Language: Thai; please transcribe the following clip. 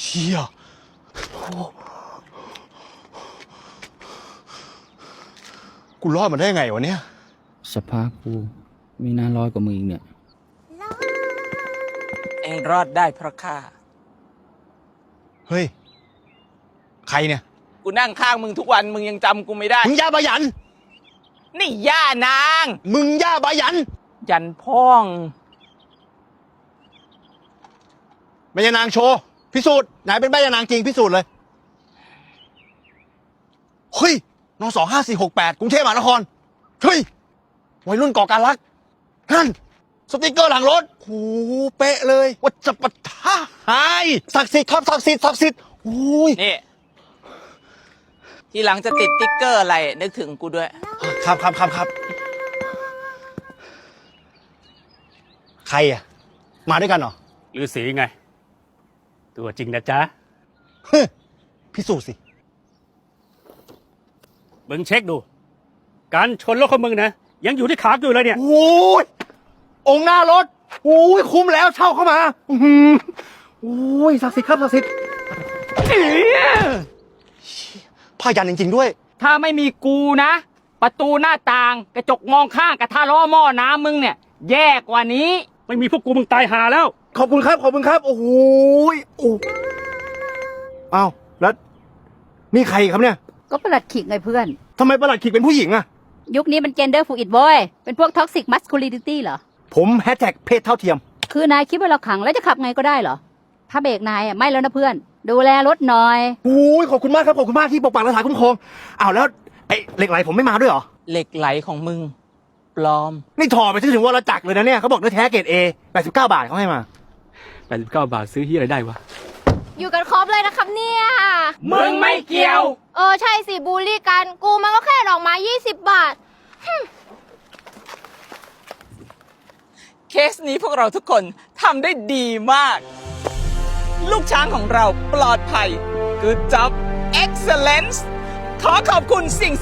เชี่ยโอ้กูรอดมาได้ไงวะเนี่ย สภาพกูมีหน้าร้อยกว่ามึงอีกเนี่ย เองรอดได้เพราะข้า เฮ้ย ใครเนี่ย กูนั่งข้างมึงทุกวันมึงยังจำกูไม่ได้ มึงย่าบายัน นี่ย่านาง มึงย่าบายัน ยันพ่อง แม่ยานางโชว์พิสูจน์ไหนเป็นแม่ยานางจริงพิสูจน์เลยเฮ้ยนสองห้าสี่หกแปดกรุงเทพมหานครเฮ้ยวัยรุ่นก่อการรักนั่นสติกเกอร์หลังรถโอ้โหเป๊ะเลยวัชปะทะหายศักดิ์สิทธิ์ครับศักดิ์สิทธิ์ศักดิ์สิทธิ์โอ้ยนี่ ทีหลังจะติดติ๊กเกอร์อะไร นึกถึงกูด้วย ครับครับครับครับใครอะ มาด้วยกันเหรอหรือสีไง ตัวจริงนะจ๊ะเฮ้ยพิสูจน์สิ มึงเช็คดู การชนรถของมึงนะ ยังอยู่ที่ขากูอยู่เลยเนี่ย โอ้ย องค์หน้ารถ โอ้ย คุ้มแล้วเช่าเข้ามา อือหือโอ้ยศักดิ์สิทธิ์ครับศักดิ์สิทธิ์ผ้ายันจริง ๆ ด้วย ถ้าไม่มีกูนะ ประตูหน้าต่าง กระจกมองข้างกับท่าล้อหม้อน้ำมึงเนี่ย แย่กว่านี้ ไม่มีพวกกูมึงตายหาแล้ว ขอบคุณครับ ขอบคุณครับ โอ้โหยโอ้อ้าวแล้วนี่ใครครับเนี่ยก็ประหลัดขิกไงเพื่อน ทำไมประหลัดขีดเป็นผู้หญิงอะยุคนี้มันเจนเดอร์ฟูอิดบอยเป็นพวกท็อกซิกมัสคูลินิตี้เหรอ ผมแฮชแท็กเพศเท่าเทียม คือนายคิดว่าเราขังแล้วจะขับไงก็ได้เหรอ ถ้าเบรกนายอะไม่แล้วนะเพื่อน ดูแลรถหน่อย โอ้ยขอบคุณมากครับ ขอบคุณมากที่ปกปักรักษาคุ้มครองอ้าวแล้วไอ้เหล็กไหลผมไม่มาด้วยเหรอ เหล็กไหลของมึง ปลอม นี่ถอไปถึงวรจักรเลยนะเนี่ยเขาบอกเนื้อแท้เกรดเอ89 บาทเขาให้มา 89 บาทซื้อที่อะไรได้วะ อยู่กันครบเลยนะครับเนี่ย มึงไม่เกี่ยว เออ ใช่สิ บูลลี่กัน กูมันก็แค่ดอกไม้20 บาท เคสนี้พวกเราทุกคนทำได้ดีมาก ลูกช้างของเราปลอดภัย Good job Excellence ขอขอบคุณสิ่ง